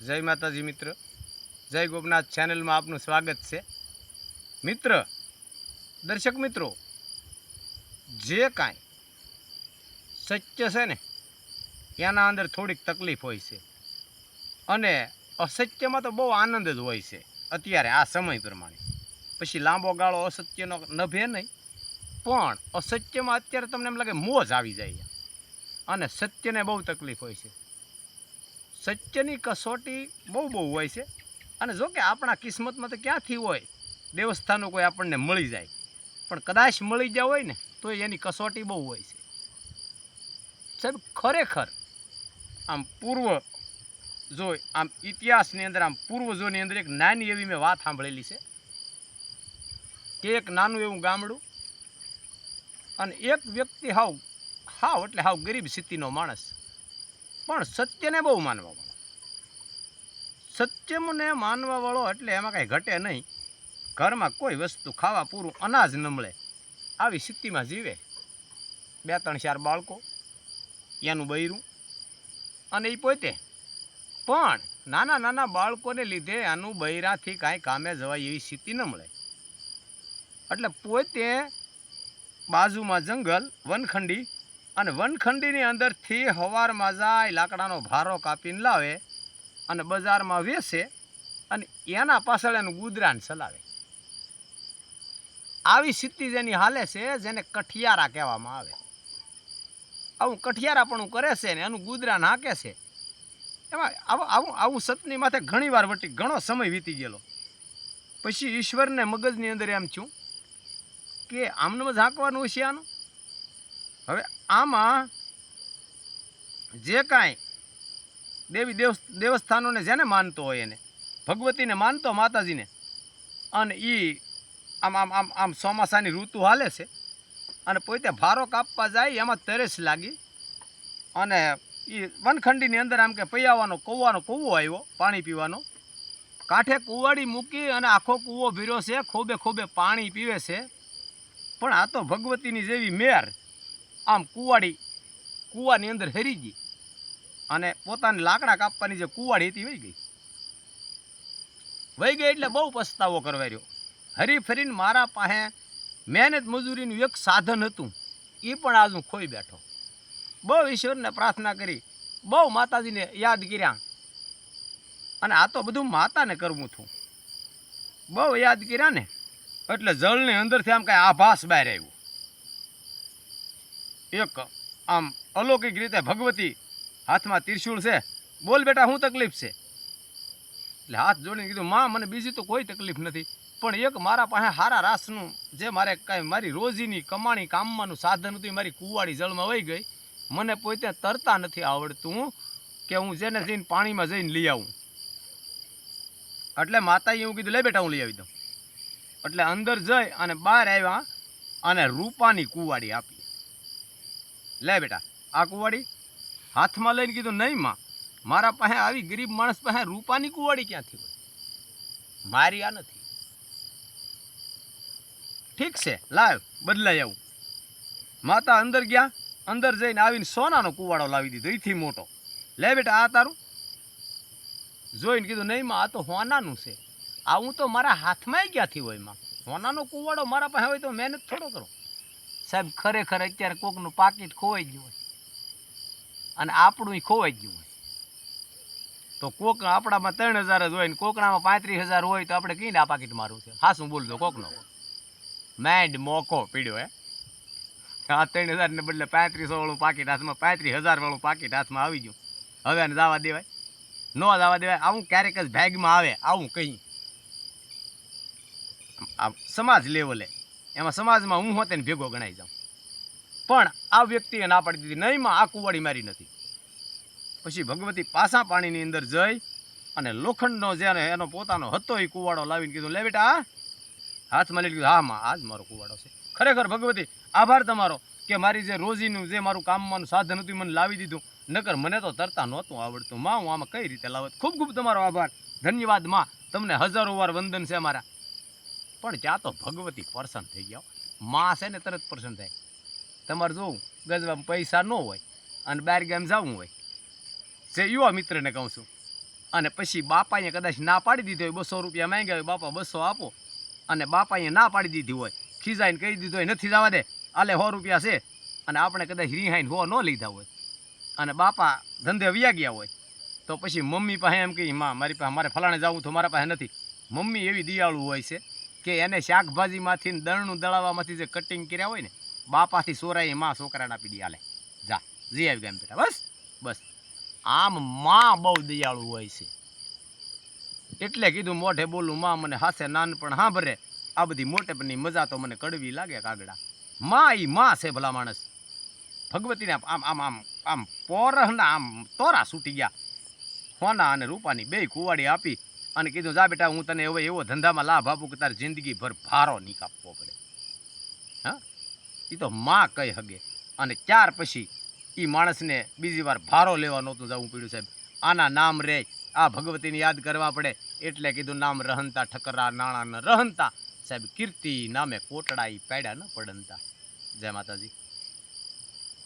જય માતાજી મિત્ર. જય ગોપનાથ ચેનલમાં આપનું સ્વાગત છે. મિત્ર, દર્શક મિત્રો, જે કાંઈ સત્ય છે ને, એના અંદર થોડીક તકલીફ હોય છે. અને અસત્યમાં તો બહુ આનંદ જ હોય છે, અત્યારે આ સમય પ્રમાણે. પછી લાંબો ગાળો અસત્યનો નભે નહીં, પણ અસત્યમાં અત્યારે તમને એમ લાગે મોજ આવી જાય અને સત્યને બહુ તકલીફ હોય છે. સત્યની કસોટી બહુ બહુ હોય છે. અને જો કે આપણા કિસ્મતમાં તો ક્યાંથી હોય? દેવસ્થાનો કોઈ આપણને મળી જાય. પણ કદાચ મળી જાય હોય ને, તો એની કસોટી બહુ હોય છે. સાહેબ, ખરેખર આમ પૂર્વ જો આમ ઇતિહાસની અંદર, આમ પૂર્વજોની અંદર એક નાની એવી મેં વાત સાંભળેલી છે. કે એક નાનું એવું ગામડું, અને એક વ્યક્તિ હાવ હાવ એટલે હાવ ગરીબ સ્થિતિનો માણસ. પણ સત્યને બહુ માનવા વાળો. સત્યમને માનવા વાળો એટલે એમાં કાંઈ ઘટે નહીં. ઘરમાં કોઈ વસ્તુ ખાવા પૂરું અનાજ ન મળે. આવી સ્થિતિમાં જીવે. બે, ત્રણ, ચાર બાળકો. એનું બૈરું. અને એ પોતે. પણ નાના નાના બાળકોને લીધે આનું બૈરાથી કાંઈ કામે જવાય એવી સ્થિતિ ન મળે. એટલે પોતે બાજુમાં જંગલ, વનખંડી અને વનખંડીની અંદરથી હવારમાં જાય, લાકડાનો ભારો કાપીને લાવે અને બજારમાં વેચે અને એના પાછળ એનું ગુદરાન ચલાવે. આવી સ્થિતિ જેની હાલે છે, જેને કઠિયારા કહેવામાં આવે. આવું કઠિયારાપણું કરે છે ને એનું ગુદરાન હાંકે છે. એમાં આવું આવું આવું સતની માથે ઘણી વાર વટી ઘણો સમય વીતી ગયેલો. પછી ઈશ્વરને મગજની અંદર એમ છું કે આમનું જ હાંકવાનું છે આનું? હવે આમાં જે કાંઈ દેવી દેવ દેવસ્થાનોને જેને માનતો હોય એને, ભગવતીને માનતો માતાજીને, અને એ આમ આમ આમ આમ ચોમાસાની ઋતુ હાલે છે, અને પોતે ભારો કાપવા જાય એમાં તરેસ લાગી, અને એ વનખંડીની અંદર આમ કે પૈયાવાનો, કૂવાનો કૂવો આવ્યો, પાણી પીવાનો. કાંઠે કુવાડી મૂકી અને આખો કૂવો ભીરો છે, ખોબે ખોબે પાણી પીવે છે. પણ આ તો ભગવતીની જેવી મેર. આમ કુવાડી, કૂવાની અંદર હરી ગઈ અને પોતાની લાકડા કાપવાની જે કુવાડી હતી વહી ગઈ. વહી ગઈ એટલે બહુ પસ્તાવો કરવા રહ્યો. હરી ફરીને મારા પાસે મહેનત મજૂરીનું એક સાધન હતું. એ પણ આજ હું ખોઈ બેઠો. બહુ ઈશ્વરને પ્રાર્થના કરી, બહુ માતાજીને યાદ કર્યા. અને આ તો બધું માતાને કરવું હતું. બહુ યાદ કર્યા ને, એટલે જળની અંદરથી આમ કાંઈ આભાસ બહાર આવ્યો. એક આમ અલૌકિક રીતે ભગવતી હાથમાં ત્રિશુળ છે. બોલ બેટા શું તકલીફ છે? એટલે હાથ જોડીને કીધું, માં, મને બીજી તો કોઈ તકલીફ નથી, પણ એક મારા પાસે હારા રાસનું જે મારે કાંઈ મારી રોજીની કમાણી કામમાંનું સાધન હતું મારી કુવાડી જળમાં વહી ગઈ. મને પોતે તરતા નથી આવડતું કે હું જેને જઈને પાણીમાં જઈને લઈ આવું. એટલે માતાએ એવું કીધું, લે બેટા, હું લઈ આવી દઉં. એટલે અંદર જઈ અને બહાર આવ્યા અને રૂપાની કુવાડી આપી. લે બેટા આ કુવાડી હાથમાં લઈને કીધું, નહીં માં, મારા પાસે આવી ગરીબ માણસ પાસે રૂપાની કુવાડી ક્યાંથી હોય? મારી આ નથી. ઠીક છે, લાવ, બદલાઈ આવું. માતા અંદર ગયા, અંદર જઈને આવીને સોનાનો કુવાડો લાવી દીધો એથી મોટો. લે બેટા, આ તારું? જોઈને કીધું, નહીં માં, આ તો હોનાનું છે. આવું તો મારા હાથમાં ક્યાંથી હોયમાં? સોનાનો કુવાડો મારા પાસે હોય તો મહેનત થોડો કરો સાહેબ, ખરેખર અત્યારે કોકનું પાકીટ ખોવાઈ ગયું હોય અને આપણું ખોવાઈ ગયું હોય. તો કોક આપણામાં ત્રણ હજાર જ હોય ને કોકણામાં પાંત્રીસ હજાર હોય તો આપણે કહીને આ પાકીટ મારું છે. હા, શું બોલજો, કોકનો. મેન્ડ મોકો પીડ્યો, હે. આ ત્રણ હજારને બદલે પાંત્રીસો વાળું પાકીટ હાથમાં, પાંત્રીસ હજાર વાળું પાકીટ હાથમાં આવી ગયું. હવે આને જવા દેવાય. ન જવા દેવાય. આવું ક્યારેક જ ભેગમાં આવે, આવું કહી આ સમાજ લેવલે. એમાં સમાજમાં હું હોતે ભેગો ગણાઈ જાઉં. પણ આ વ્યક્તિએ ના પાડી દીધી. નહીં માં આ કુવાડી મારી નથી. પછી ભગવતી પાસા પાણીની અંદર જઈ અને લોખંડનો જ્યારે એનો પોતાનો હતો એ કુવાડો લાવીને કીધું, લે બેટા, હાથમાં લઈ કીધું, હા, માં, આ જ મારો કુવાડો છે. ખરેખર ભગવતી, આભાર તમારો કે મારી જે રોજીનું જે મારું કામમાંનું સાધન હતું મને લાવી દીધું. નકર મને તો તરતા નહોતું આવડતું. માં, હું આમાં કઈ રીતે લાવત? ખૂબ ખૂબ તમારો આભાર. ધન્યવાદ, માં. તમને હજારો વાર વંદન છે મારા. પણ ત્યાં તો ભગવતી પ્રસન્ન થઈ ગયા માં છે ને તરત પ્રસન્ન થાય. તમારે જોવું, ગજવામાં પૈસા ન હોય અને બહાર ગામ જવું હોય. જે યુવા મિત્રને કહું છું. અને પછી બાપાએ કદાચ ના પાડી દીધી હોય, બસો રૂપિયા માંગ્યા હોય, બાપા બસો આપો. અને બાપાએ ના પાડી દીધી હોય, ખીજાઈને કહી દીધું હોય, નથી જવા દે. આલે સો રૂપિયા છે. અને આપણે કદાચ રિહાઈને હો ન લીધા હોય. અને બાપા ધંધે વ્યા ગયા હોય. તો પછી મમ્મી પાસે એમ કહી, માં, મારી પાસે, મારે ફલાણે જવું તો મારા પાસે નથી. મમ્મી એવી દિયાળુ હોય છે. કે એને શાકભાજીમાંથી દળનું દળાવવામાંથી જે કટિંગ કર્યા હોય ને, બાપાથી સોરાઈ માં છોકરાના પીડી હાલે. જા, જી આવી ગયા બેટા, બસ બસ. આમ માં બહુ દયાળુ હોય છે. એટલે કીધું મોઢે બોલું, માં મને હાસે નાનપણ સાંભળે આ બધી મોટેપણની મજા તો મને કડવી લાગે કાગડા. માં એ માં છે ભલા માણસ. ભગવતીને આમ આમ આમ આમ પોરહના આમ તોરા છૂટી ગયા. સોના અને રૂપાની બે કુવાડી આપી અને કીધું, જા બેટા, હું તને હવે એવો ધંધામાં લાભ આપું કે તારે જિંદગીભર ભારો નહીં કાપવો પડે. હા? એ તો માં કહી હગે. અને ત્યાર પછી એ માણસને બીજી વાર ભારો લેવા નહોતું જવું પડ્યું, સાહેબ. આના નામ રે, આ ભગવતીને યાદ કરવા પડે. એટલે કીધું, નામ રહનતા ઠકરા, નાણાં ન રહનતા સાહેબ, કીર્તિ નામે કોટડા એ પાડ્યા ન પડનતા જય માતાજી.